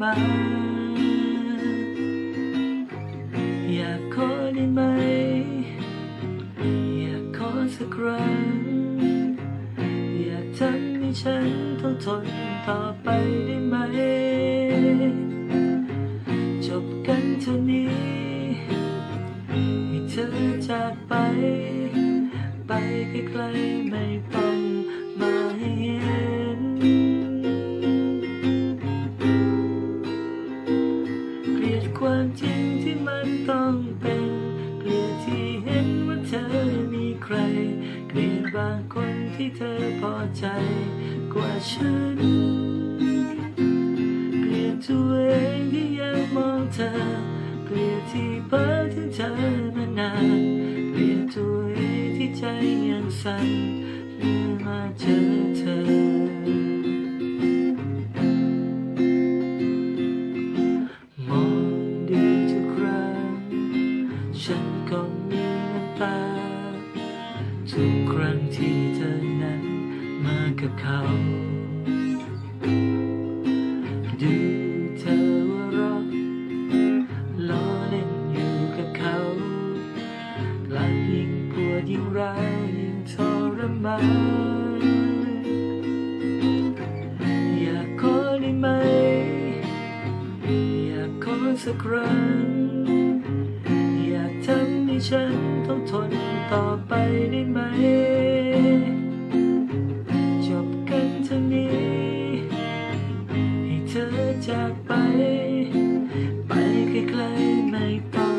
อยากขอได้ไหม อยากขอสักครั้ง อยากทำให้ฉันต้องทนต่อไปได้ไหม จบกันเท่านี้ให้เธอจากไป ไปไกลๆไม่ต้องมาให้เห็น ความจริงที่มันต้องเป็นเกลียดที่เห็นว่าเธอมีใคร เกลียดบางคนที่เธอพอใจ กว่าฉัน เกลียดตัวเองที่ยังมองเธอ เกลียดที่เพ้อถึงเธอมานานเกลียดตัวเองที่ใจยังสั่น ฉันก็มีน้ำตา ทุกครั้งที่เธอนั้นมากับเขา ดูเธอว่ารักล้อเล่นอยู่กับเขากลับยิ่งปวดยิ่งร้าวยิ่งทรมานอยากขอได้ไหม อยากขอสักครั้ง ฉันต้องทนต่อไปได้ไหม จบกันเท่านี้ ให้เธอจากไป ไปไกลๆไม่ต้อง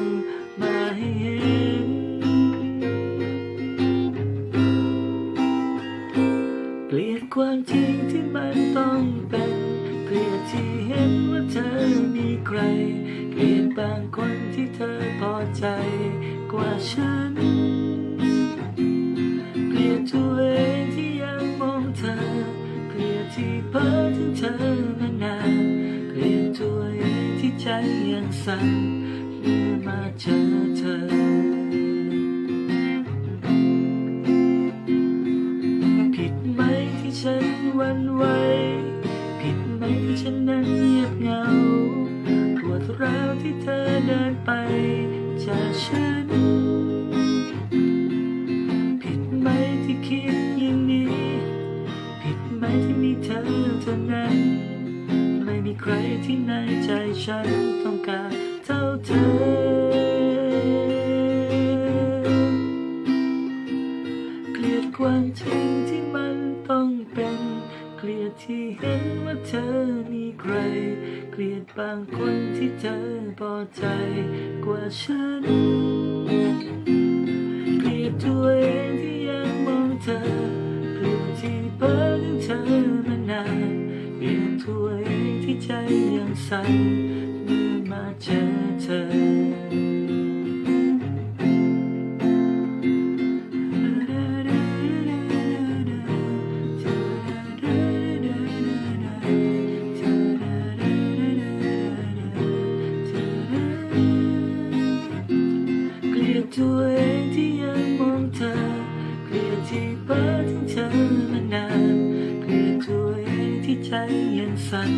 มาให้เห็น เกลียดความจริงที่มันต้องเป็น เกลียดที่เห็นว่าเธอมีใคร เกลียดบางคนที่เธอพอใจ กว่าฉัน เกลียดตัวเองที่ยังมองเธอ เกลียดที่เพ้อถึงเธอมานานเกลียดตัวเองที่ใจยังสั่นเมื่อมาเจอเธอ ผิดไหมที่ฉันวันไหว ผิดไหมที่ฉันนั้นเงียบเหงาปวดร้าวที่เธอเดินไป จากฉัน ใครที่ในใจฉันต้องการเท่าเธอ เกลียดความจริงที่มันต้องเป็น เกลียดที่เห็นว่าเธอมีใคร เกลียดบางคนที่เธอพอใจกว่าฉัน เกลียดตัวเองที่ยังมองเธอ เกลียดที่เพ้อถึงเธอมานานเกลียดตัว ใจยังสั่นเมื่อมาเจอเธอเกลียดตัวเองที่ยังมองเธอเกลียดที่เพ้อถึงเธอมานานเกลียดตัวเองที่ใจยังสั่น